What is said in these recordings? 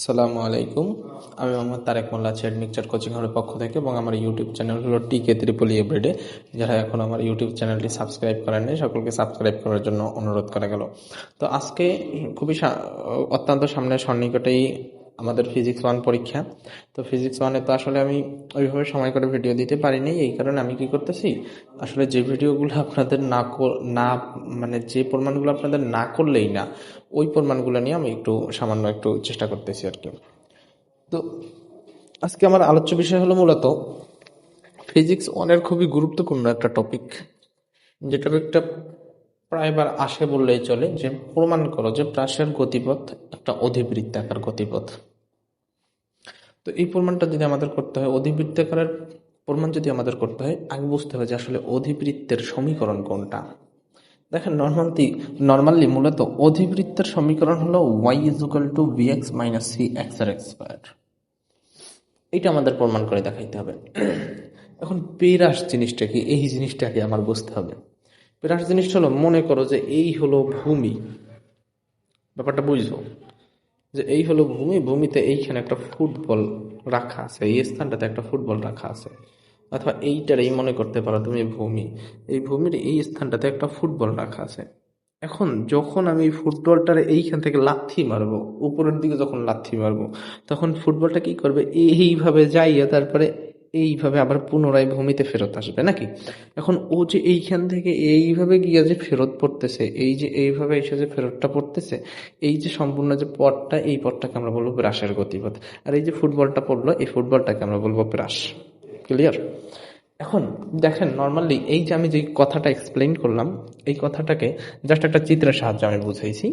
আসসালামু আলাইকুম। আমি মোহাম্মদ তারেক মোল্লা চেড মিক্সচার কোচিং হলের পক্ষ থেকে এবং আমার ইউটিউব চ্যানেল হলো টিকে ত্রিপলি এভরিডে যারা এখন আমার ইউটিউব চ্যানেলটি সাবস্ক্রাইব করেন নাই, সকলকে সাবস্ক্রাইব করার জন্য অনুরোধ করা গেল। তো আজকে খুবই অত্যন্ত সামনে সন্নিকটেই আমাদের ফিজিক্স ওয়ান পরীক্ষা। তো ফিজিক্স ওয়ানে তো আসলে আমি ওইভাবে সময় করে ভিডিও দিতে পারিনি, এই কারণে আমি কি করতেছি, আসলে যে ভিডিওগুলো আপনাদের না না মানে যে প্রমাণগুলো আপনাদের না করলেই না, ওই প্রমাণগুলো নিয়ে আমি একটু সামান্য একটু চেষ্টা করতেছি আর কি। তো আজকে আমার আলোচ্য বিষয় হলো মূলত ফিজিক্স ওয়ানের খুবই গুরুত্বপূর্ণ একটা টপিক যে টপিকটা প্রায়বার আসে বললেই চলে, যে প্রমাণ করো যে প্রাসের গতিপথ একটা অধিবৃত্তাকার গতিপথ। তো এই প্রমাণটা যদি আমাদের করতে হয়, অধিবৃত্তাকারের প্রমাণ যদি আমাদের করতে হয়, আগে বুঝতে হবে যে আসলে অধিবৃত্তের সমীকরণ কোনটা। দেখেন নর্মালি নর্মালি মূলত অধিবৃত্তের সমীকরণ হলো Y is equal to B X minus C X R X square এটা আমাদের প্রমাণ করে দেখাইতে হবে। এখন পেরাস জিনিসটা কি? এই জিনিসটাকে আমার বুঝতে হবে। পেরাস জিনিসটা হলো, মনে করো যে এই হলো ভূমি। ব্যাপারটা বুঝছ? যে এই হলো ভূমি, ভূমিতে এইখানে একটা ফুটবল রাখা আছে, এই স্থানটাতে একটা ফুটবল রাখা আছে। অথবা এইটারই মনে করতে পারো তুমি ভূমি, এই ভূমির এই স্থানটাতে একটা ফুটবল রাখা আছে। এখন যখন আমি ফুটবলটার এইখান থেকে লাথি মারবো, উপরের দিকে যখন লাথি মারবো, তখন ফুটবলটা কি করবে? এইভাবে যাইয়া তারপরে এইভাবে আবার পুনরায় ভূমিতে ফেরত আসবে, নাকি? এখন ও যে এইখান থেকে এইভাবে গিয়ে যে ফেরত পড়তেছে, এই যে এইভাবে এসে যে ফেরতটা পড়তেছে, এই যে সম্পূর্ণ যে পথটা, এই পথটাকে আমরা বলব প্রাসের গতিপথ। আর এই যে ফুটবলটা পড়ল, এই ফুটবলটাকে আমরা বলব প্রাস ক্লিয়ার এখন দেখেন নর্মালি এই যে আমি যে কথাটা এক্সপ্লেইন করলাম, এই কথাটাকে জাস্ট একটা চিত্রের সাহায্যে আমি বুঝাইছি।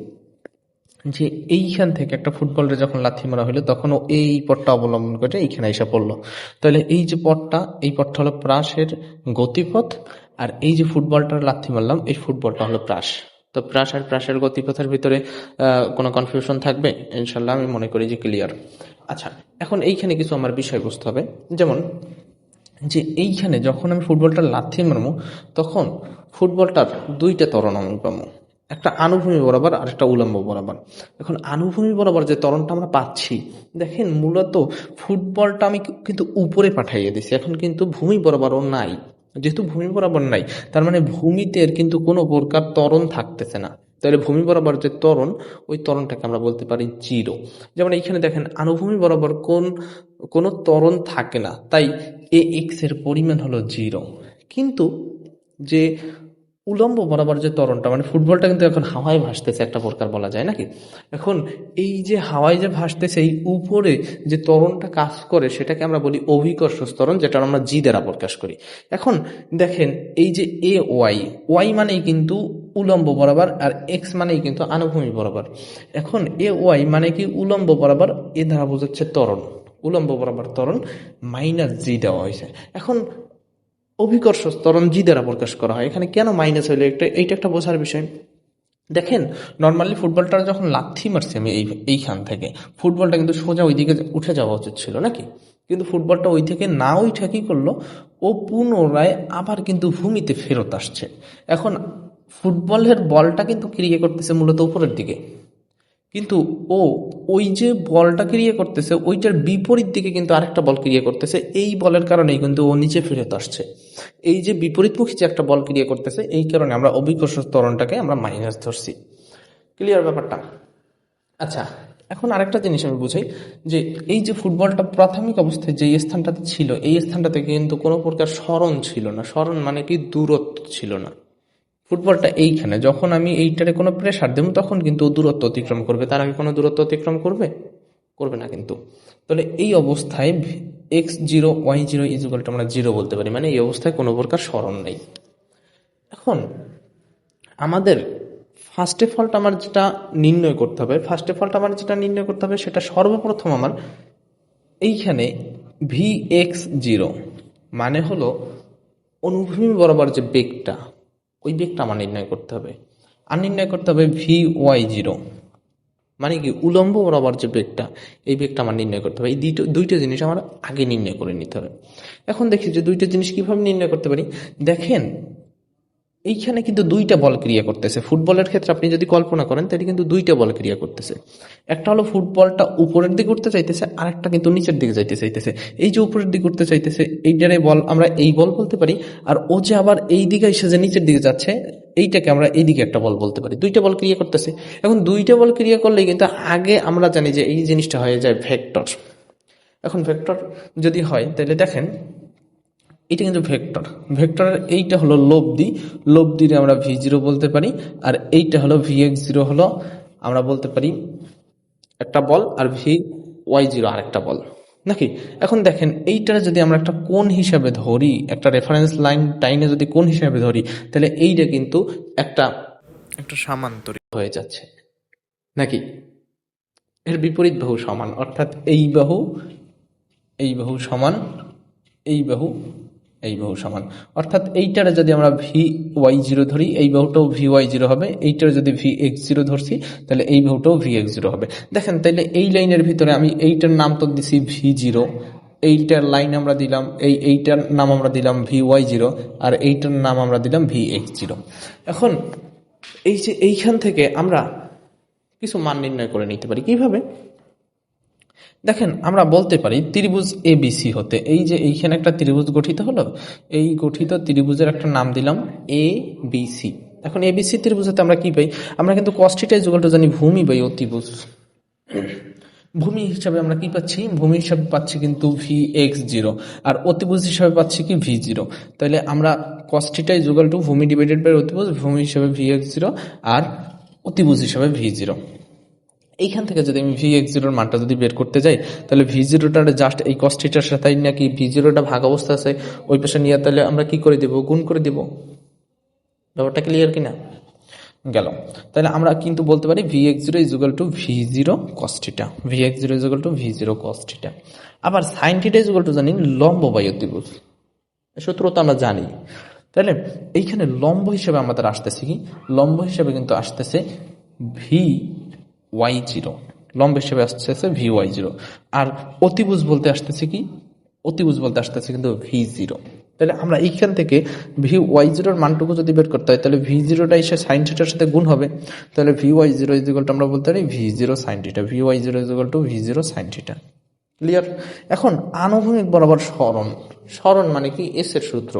যে এইখান থেকে একটা ফুটবলের যখন লাথি মারা হলো তখন ও এই পথটা অবলম্বন করে এইখানে এসে পড়ল। তাহলে এই যে পথটা, এই পথটা হলো প্রাসের গতিপথ, আর এই যে ফুটবলটার লাথি মারলাম, এই ফুটবলটা হলো প্রাস। তো প্রাস আর প্রাসের গতিপথের ভিতরে কোনো কনফিউশন থাকবে? ইনশাল্লাহ আমি মনে করি যে ক্লিয়ার আচ্ছা এখন এইখানে কিছু আমার বিষয় বুঝতে হবে। যেমন, যে এইখানে যখন আমি ফুটবলটা লাথি মারবো, তখন ফুটবলটার দুইটা তরণ আমি পাবো। একটা আনুভূমি বরাবর আর একটা উলম্ব বরাবর। এখন আনুভূমি বরাবর যে তরণটা আমরা পাচ্ছি, দেখেন মূলত ফুটবলটা আমি কিন্তু উপরে পাঠাইয়ে দিছি, এখন কিন্তু ভূমি বরাবরও নাই। যেহেতু ভূমি বরাবর নাই, তার মানে ভূমিতে কিন্তু কোনো প্রকার তরণ থাকতেছে না। তাহলে ভূমি বরাবর যে তরণ ওই তরণটাকে আমরা বলতে পারি জিরো যেমন এইখানে দেখেন, আনুভূমি বরাবর কোন, কোনো তরণ থাকে না, তাই এ এক্সের পরিমাণ হলো জিরো। কিন্তু যে উলম্ব বরাবর যে তরণটা মানে ফুটবলটা কিন্তু এখন হাওয়ায় ভাসতেছে, একটা প্রকার বলা যায়, নাকি? এখন এই যে হাওয়ায় যে ভাসতেছে, এই উপরে যে তরণটা কাজ করে, সেটাকে আমরা বলি অভিকর্ষ ত্বরণ যেটা আমরা জি দ্বারা প্রকাশ করি। এখন দেখেন, এই যে এ, ওয়াই ওয়াই মানেই কিন্তু উলম্ব বরাবর, আর এক্স মানেই কিন্তু আনুভূমি বরাবর। এখন এ, ওয়াই মানে কি উলম্ব বরাবর, এ দ্বারা বোঝাচ্ছে তরণ উলম্ব বরাবর তরণ মাইনাস জি দেওয়া হয়েছে। এখন অভিকর্ষ ত্বরণ জি দ্বারা প্রকাশ করা হয়। এখানে কেন মাইনাস হইল একটা, এইটা একটা বোঝার বিষয়। দেখেন নর্মালি ফুটবলটা যখন লাথি মারছি আমি এই, এইখান থেকে, ফুটবলটা কিন্তু সোজা ওইদিকে উঠে যাওয়া উচিত ছিল নাকি? কিন্তু ফুটবলটা ওই থেকে না উঠে কি করল? ও পুনরায় আবার কিন্তু ভূমিতে ফেরত আসছে। এখন ফুটবলের বলটা কিন্তু ক্রিয়া করতেছে মূলত উপরের দিকে। কিন্তু ও ওই যে বলটা ক্রিয়া করতেছে, ওইটার বিপরীত দিকে কিন্তু আরেকটা বল ক্রিয়া করতেছে। এই বলের কারণেই কিন্তু ও নিচে ফেরত আসছে। এই যে বিপরীতমুখী যে একটা বল ক্রিয়া করতেছে, এই কারণে আমরা অভিকর্ষ ত্বরণটাকে আমরা মাইনাস ধরছি। ক্লিয়ার ব্যাপারটা? আচ্ছা এখন আরেকটা জিনিস আমি বুঝাই, যে এই যে ফুটবলটা প্রাথমিক অবস্থায় যে স্থানটাতে ছিল, এই স্থানটাতে কিন্তু কোনো প্রকার স্মরণ ছিল না। স্মরণ মানে কি? দূরত্ব ছিল না। ফুটবলটা এইখানে, যখন আমি এইটারে কোনো প্রেশার দেব, তখন কিন্তু দূরত্ব অতিক্রম করবে। তার আগে কোনো দূরত্ব অতিক্রম করবে? করবে না কিন্তু। তাহলে এই অবস্থায় এক্স জিরো ওয়াই জিরো ইজুকালটা আমরা জিরো বলতে পারি মানে এই অবস্থায় কোনো প্রকার স্মরণ নেই। এখন আমাদের ফার্স্ট অফ অলটা আমার যেটা নির্ণয় করতে হবে ফার্স্ট অফ অলটা আমার যেটা নির্ণয় করতে হবে সেটা সর্বপ্রথম আমার এইখানে ভি এক্স জিরো মানে হলো অনুভূমি বরাবর যে বেগটা, ওই বেগটা আমার নির্ণয় করতে হবে। আর নির্ণয় করতে হবে ভি ওয়াই জিরো মানে কি উলম্ব বরাবর যে বেগটা, এই বেগটা আমার নির্ণয় করতে হবে। এই দুইটা দুইটা জিনিস আমার আগে নির্ণয় করে নিতে হবে। এখন দেখি যে দুইটা জিনিস কীভাবে নির্ণয় করতে পারি? দেখেন, এইখানে কিন্তু দুইটা বল ক্রিয়া করতেছে। ফুটবলের ক্ষেত্রে আপনি যদি কল্পনা করেন, তাহলে কিন্তু দুইটা বল ক্রিয়া করতেছে। একটা হলো ফুটবলটা উপরের দিকে উঠতে চাইতেছে আর একটা কিন্তু নিচের দিকে যাইতে চাইতেছে। এই যে উপরের দিকে উঠতে চাইতেছে, এইটারে বল, আমরা এই বল বলতে পারি, আর ও যে আবার এই দিকে এসে যে নিচের দিকে যাচ্ছে এইটাকে আমরা এইদিকে একটা বল বলতে পারি। দুইটা বল ক্রিয়া করতেছে। এখন দুইটা বল ক্রিয়া করলে কিন্তু আগে আমরা জানি যে এই জিনিসটা হয়ে যায় ভেক্টর। এখন ভেক্টর যদি হয়, তাহলে দেখেন, এটা কিন্তু ভেক্টর। ভেক্টরের এইটা হলো লব্ধি। লব্ধিরে আমরা ভি জিরো বলতে পারি, আর এইটা হলো ভি এক্স জিরো হলো, আমরা বলতে পারি একটা বল, আর ভি ওয়াই জিরো আর একটা বল। নাকি? এখন দেখেন, এইটার যদি আমরা একটা কোন হিসাবে ধরি, একটা রেফারেন্স লাইন টাইনে যদি কোন হিসাবে ধরি, তাহলে এইটা কিন্তু একটা একটা সামান্তরিক হয়ে যাচ্ছে। নাকি? এর বিপরীত বাহু সমান, অর্থাৎ এই বাহু এই বাহু সমান, এই বাহু এই বাহু সমান। অর্থাৎ এইটারে যদি আমরা ভি ওয়াই জিরো ধরি, এই বাহুটাও ভি ওয়াই জিরো হবে। এইটার যদি ভি এক্স জিরো ধরছি, তাহলে এই বাহুটাও ভি এক্স জিরো হবে। দেখেন, তাইলে এই লাইনের ভিতরে আমি এইটার নাম তো দিছি ভি জিরো এইটার লাইন আমরা দিলাম, এই এইটার নাম আমরা দিলাম ভি ওয়াই জিরো আর এইটার নাম আমরা দিলাম ভি এক্স জিরো এখন, এই যে এইখান থেকে আমরা কিছু মান নির্ণয় করে নিতে পারি। কীভাবে? দেখেন, আমরা বলতে পারি ত্রিভুজ এ বিসি হতে, এই যে এইখানে একটা ত্রিভুজ গঠিত হলো, এই গঠিত ত্রিভুজের একটা নাম দিলাম এ বিসি এখন এ বিসি ত্রিভুজ হতে আমরা কি পাই? আমরা কিন্তু কষ্টিটাই যুগলটা জানি ভূমি বাই অতিভুজ। ভূমি হিসাবে আমরা কি পাচ্ছি? ভূমি হিসাবে পাচ্ছি কিন্তু ভি এক্স জিরো, আর অতিভুজ হিসাবে পাচ্ছি কি ভি জিরো। তাহলে আমরা কষ্টিটাই যুগল টু ভূমি ডিভাইডেড বাই অতিভুজ, ভূমি হিসাবে ভি এক্স জিরো, আর অতিভুজ হিসাবে ভি জিরো। এইখান থেকে যদি আমি ভি এক্স জিরোর মানটা যদি বের করতে যাই, তাহলে ভি জিরোটা জাস্ট এই কস্টিটার সাথে নাকি ভি জিরোটা ভাগ অবস্থা আছে, ওই পাশে নিয়ে তাহলে আমরা কি করে দিব? গুণ করে দিব। ব্যাপারটা ক্লিয়ার কিনা? গেল। তাহলে আমরা কিন্তু বলতে পারি V X zero equal to V zero কস্টিটা V X zero equal to V zero কস্টিটা আবার সাইন থিটা ইজুগাল টু জানি লম্ব বায়ু অতিভুজ সূত্র তো আমরা জানি। তাহলে এইখানে লম্ব হিসেবে আমাদের আসতেছে কি? লম্ব হিসেবে কিন্তু আসতেছে ভি ওয়াই জিরো লম্ব হিসেবে আসতেছে ভি ওয়াই জিরো আর অতিভুজ বলতে আসতেছে কি? অতিভুজ বলতে আসতেছে কিন্তু ভি জিরো তাহলে আমরা এইখান থেকে ভি ওয়াই জিরোর মানটুকু যদি বের করতে হয়, তাহলে ভি জিরোটা এসে সাইন থিটার সাথে গুণ হবে। তাহলে ভি ওয়াই জিরো ইজিকলটা আমরা বলতে পারি V zero sine theta V Y zero equal to V zero sine theta clear এখন আনুভূমিক বরাবর স্মরণ। স্মরণ মানে কি? এস এর সূত্র।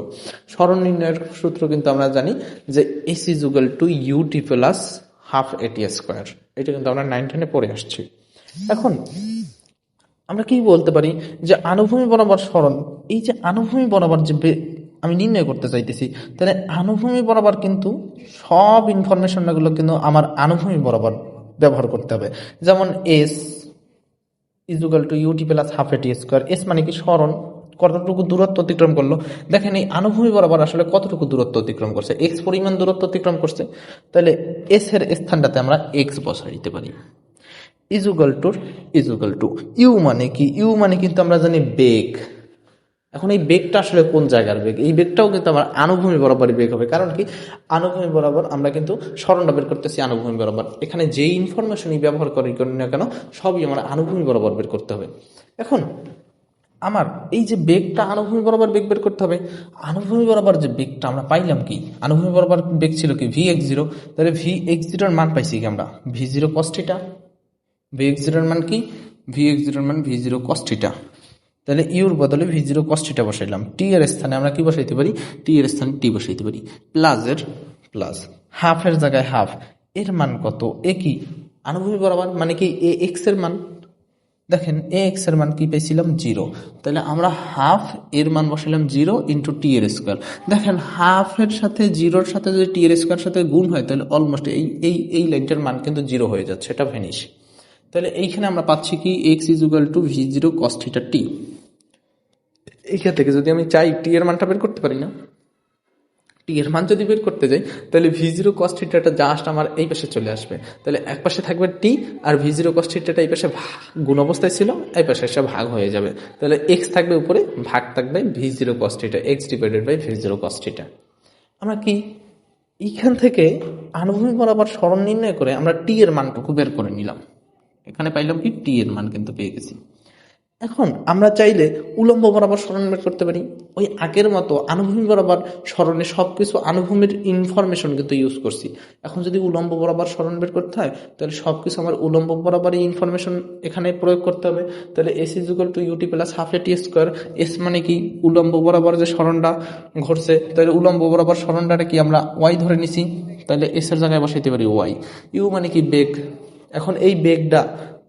স্মরণ নির্ণয়ের সূত্র কিন্তু আমরা জানি যে S is equal to u t plus half a t square এটা কিন্তু আমরা নাইন টেনে পড়ে আসছি। এখন আমরা কি বলতে পারি যে আনুভূমি বরাবর স্মরণ, এই যে আনুভূমি বরাবর যে আমি নির্ণয় করতে চাইতেছি, তাহলে আনুভূমি বরাবর কিন্তু সব ইনফরমেশনগুলো কিন্তু আমার আনুভূমি বরাবর ব্যবহার করতে হবে। যেমন S equal to u t plus half a t square S মানে কি স্মরণ? কতটুকু দূরত্ব অতিক্রম করল? দেখেন এই আনুভূমি বরাবর আসলে কতটুকু দূরত্ব অতিক্রম করছে? এক্স পরিমাণ দূরত্ব অতিক্রম করছে। তাহলে এস এর স্থানটাতে আমরা এক্স বসাই দিতে পারি। ইজুগাল টুর ইজুগাল টু ইউ মানে কি? ইউ মানে কিন্তু আমরা জানি বেগ। এখন এই বেগটা আসলে কোন জায়গার বেগ? এই বেগটাও কিন্তু আমার আনুভূমি বরাবরই বেগ হবে। কারণ কি? আনুভূমি বরাবর আমরা কিন্তু স্মরণটা বের করতেছি আনুভূমি বরাবর। এখানে যে ইনফরমেশনই ব্যবহার করি না কেন, সবই আমার আনুভূমি বরাবর বের করতে হবে। এখন আমার এই যে বেগটা আনুভূমি বরাবর বেগ বের করতে হবে আনুভূমি বরাবর যে বেগটা আমরা পাইলাম কি? আনুভূমি বরাবর বেগ ছিল কি? ভি এক্স জিরো তাহলে ভি এক্স জিরোর মান পাইছি কি আমরা? ভি জিরো কস্টিটা ভি এক্স জিরোর মান কি? ভি এক্স জিরোর মান ভি জিরো কস্টিটা তাহলে ইউর বদলে ভি জিরো কস্টিটা বসাইলাম। টি এর স্থানে আমরা কি বসাইতে পারি? টি এর স্থানে টি বসাইতে পারি। প্লাসের প্লাস হাফের জায়গায় হাফ এর মান কত? এ কি? বরাবর মানে কি? এ এক্সের মান। দেখেন এ এক্সের মান কি পেয়েছিলাম জিরো তাহলে আমরা হাফ এর মান বসাইলাম জিরো ইন্টু টি এর স্কোয়ার দেখেন হাফের সাথে জিরোর সাথে যদি টি এর স্কোয়ার সাথে গুণ হয়, তাহলে অলমোস্ট এই এই এই লাইনটার মান কিন্তু জিরো হয়ে যাচ্ছে, এটা ভ্যানিশ তাহলে এইখানে আমরা পাচ্ছি কি X is equal to V zero cos theta T এইখান থেকে যদি আমি চাই টি এর মানটা বের করতে পারি না টি এর মান যদি বের করতে যাই, তাহলে ভি জিরো কস থিটাটা জাস্ট আমার এই পাশে চলে আসবে। তাহলে এক পাশে থাকবে টি আর ভি জিরো কস থিটাটা এই পাশে গুণ অবস্থায় ছিল, এই পাশে এসে ভাগ হয়ে যাবে। তাহলে এক্স থাকবে উপরে, ভাগ থাকবে V zero cos theta X divided by V zero cos theta আমরা কি এইখান থেকে আনুভূমিক বরাবর স্মরণ নির্ণয় করে আমরা টি এর মানটুকু বের করে নিলাম? এখানে পাইলাম কি টি এর মান কিন্তু পেয়ে গেছি। এখন আমরা চাইলে উলম্ব বরাবর স্মরণ বের করতে পারি। ওই আগের মতো আনুভূমি বরাবর স্মরণে সব কিছু আনুভূমির ইনফরমেশন কিন্তু ইউজ করছি। এখন যদি উলম্ব বরাবর স্মরণ বের করতে হয়, তাহলে সব কিছু আমার উলম্ব বরাবরই ইনফরমেশন এখানে প্রয়োগ করতে হবে। তাহলে S is equal to u t plus half A T square S মানে কি? উলম্ব বরাবর যে সরণটা ঘটছে, তাহলে উলম্ব বরাবর স্মরণটাটা কি আমরা ওয়াই ধরে নিছি? তাহলে এস এর জায়গায় বসাইতে পারি ওয়াই ইউ মানে কি? বেগ। এখন এই বেগটা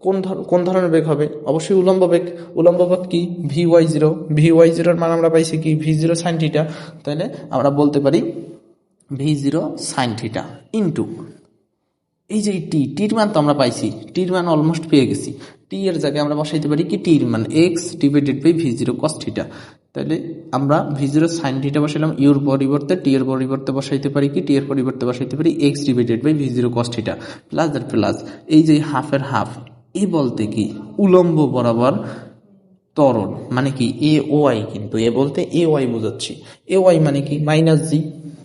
কোন কোন ধরনের বেগ হবে? অবশ্যই উলম্ব বেগ। উলম্ব বেগ কি? V Y zero. V Y জিরোর মান আমরা পাইছি কি? ভি জিরো সাইন থিটা তাহলে আমরা বলতে পারি V zero sine theta into এই যে টি টির মান তো আমরা পাইছি। টির মান অলমোস্ট পেয়ে গেছি। টি এর জায়গায় আমরা বসাইতে পারি কি? টির মান। X divided by V zero cos theta তাহলে আমরা ভি জিরো সাইন থিটা বসাইলাম। ইউর পরিবর্তে টি এর পরিবর্তে বসাইতে পারি কি? টি এর পরিবর্তে বসাইতে পারি X divided by V zero cos theta plus R plus এই যে হাফের হাফ এ বলতে কি? উলম্ব বরাবর ত্বরণ মানে কি? এ ওয়াই কিন্তু, এ বলতে এ, ওয়াই বোঝাচ্ছি। এ, ওয়াই মানে কি? মাইনাস জি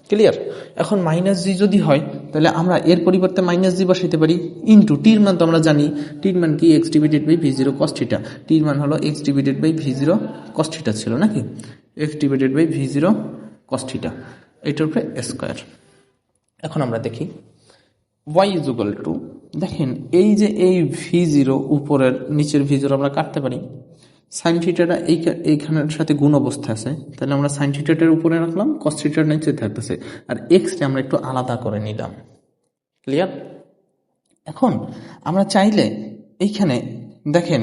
ক্লিয়ার এখন মাইনাস জি যদি হয়, তাহলে আমরা এর পরিবর্তে মাইনাস জি বসাইতে পারি ইন্টু টির মান তো আমরা জানি। টির মান কি? X divided by V zero কস্টিটা টির মান হলো X divided by V zero কস্টিটা ছিল, নাকি? X divided by V zero কস্টিটা এটার উপরে স্কোয়ার এখন আমরা দেখি। ওয়াই ইজ ইকুয়াল টু দেখেন, এই যে এই ভি জিরো উপরের নিচের ভি জিরো আমরা কাটতে পারি সাইন থিটাটা এই এইখানের সাথে গুণ অবস্থা আছে, তাহলে আমরা সাইন থিটাটার উপরে রাখলাম কস থিটার নিচে থাকতেছে। আর এক্সটা আমরা একটু আলাদা করে নিলাম। ক্লিয়ার এখন আমরা চাইলে এইখানে দেখেন,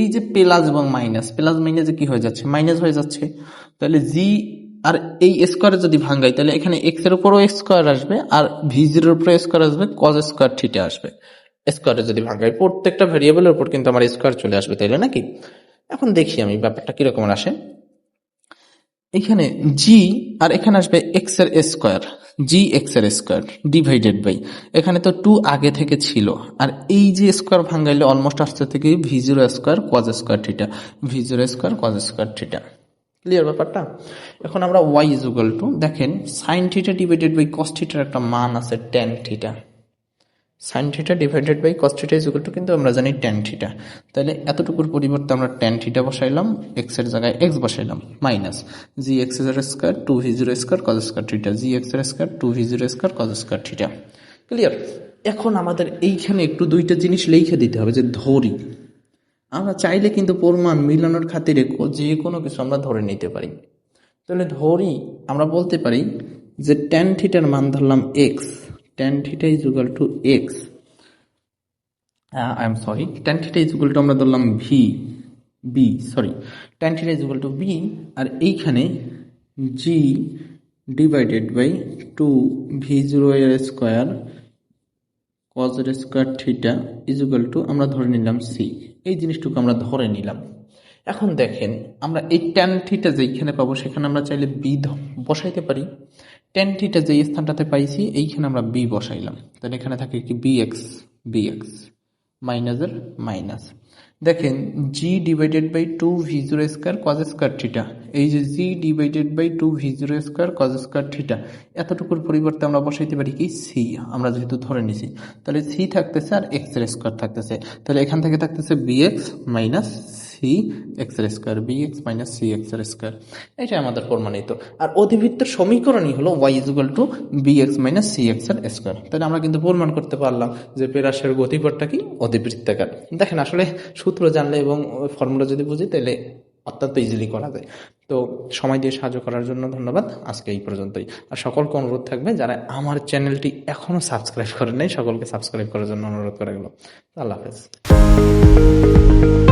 এই যে প্লাস এবং মাইনাস প্লাস মাইনাসে কি হয়ে যাচ্ছে? মাইনাস হয়ে যাচ্ছে। তাহলে জি আর এই স্কোয়ারে যদি ভাঙ্গাই, তাহলে এখানে এক্সের উপরও স্কোয়ার আসবে আর ভি জিরোর উপরে স্কোয়ার আসবে কজ স্কোয়ার থিটা আসবে। স্কোয়ারে যদি ভাঙ্গাই, প্রত্যেকটা ভেরিয়েবলের উপর কিন্তু আমার স্কোয়ার চলে আসবে, তাইলে নাকি? এখন দেখি আমি ব্যাপারটা কীরকম আসে। এখানে জি আর এখানে আসবে এক্সের স্কোয়ার জি এক্সের স্কোয়ার ডিভাইডেড বাই এখানে তো টু আগে থেকে ছিল, আর এই যে স্কোয়ার ভাঙ্গাইলে অলমোস্ট আসতে থেকে V zero square cos square theta V zero square cos square theta clear ব্যাপারটা? এখন আমরা ওয়াই ইজ টু দেখেন sine theta divided by cos থিটার একটা মান আছে tan theta sine theta divided by cos theta is to কিন্তু আমরা জানি টেন থিটা তাহলে এতটুকুর পরিবর্তে আমরা টেন থিটা বসাইলাম এক্সের জায়গায় এক্স বসাইলাম মাইনাস জি এক্সের square two V zero square cos square theta G এক্সের square two V zero square cos square theta clear এখন আমাদের এইখানে একটু দুইটা জিনিস লিখে দিতে হবে যে ধরি। আমরা চাইলে কিন্তু পরিমাণ মিলানোর খাতিরে যে কোনো কিছু আমরা ধরে নিতে পারি। তাহলে ধরি, আমরা বলতে পারি যে টেন থিটার মান ধরলাম X tan theta is equal to X I am sorry tan theta is equal to আমরা ধরলাম V B sorry tan theta is equal to B আর এইখানে G divided by two V zero এর square cos এর square theta is equal to আমরা ধরে নিলাম C এই জিনিসটুকু আমরা ধরে নিলাম। এখন দেখেন, আমরা এই ট্যান থিটা যেইখানে পাবো সেখানে আমরা চাইলে বি বসাইতে পারি। ট্যান থিটা যে স্থানটাতে পাইছি, এইখানে আমরা বি বসাইলাম। তাহলে এখানে থাকে কি? বি এক্স বি এক্স মাইনাসের মাইনাস দেখেন G divided by two V zero square cos square theta এই যে G divided by two V zero square cos square theta এতটুকুর পরিবর্তে আমরা বসাইতে পারি কি? সি আমরা যেহেতু ধরে নিছি, তাহলে সি থাকতেছে আর এক্সের স্কোয়ার থাকতেছে। তাহলে এখান থেকে থাকতেছে বি এক্স মাইনাস সি এক্সের square B X minus C এক্সের স্কোয়ার এটা আমাদের প্রমাণিত। আর অধিবৃত্তের সমীকরণই হলো Y equal to B X minus C এক্সের স্কোয়ার তাহলে আমরা কিন্তু প্রমাণ করতে পারলাম যে পেরাসের গতিপথটা কি? অধিবৃত্তাকার। দেখেন আসলে সূত্র জানলে এবং ফর্মুলা যদি বুঝি, তাহলে অত্যন্ত ইজিলি করা যায়। তো সময় দিয়ে সাহায্য করার জন্য ধন্যবাদ। আজকে এই পর্যন্তই। আর সকলকে অনুরোধ থাকবে, যারা আমার চ্যানেলটি এখনও সাবস্ক্রাইব করেন নাই সকলকে সাবস্ক্রাইব করার জন্য অনুরোধ করা গেল। আল্লাহ হাফেজ।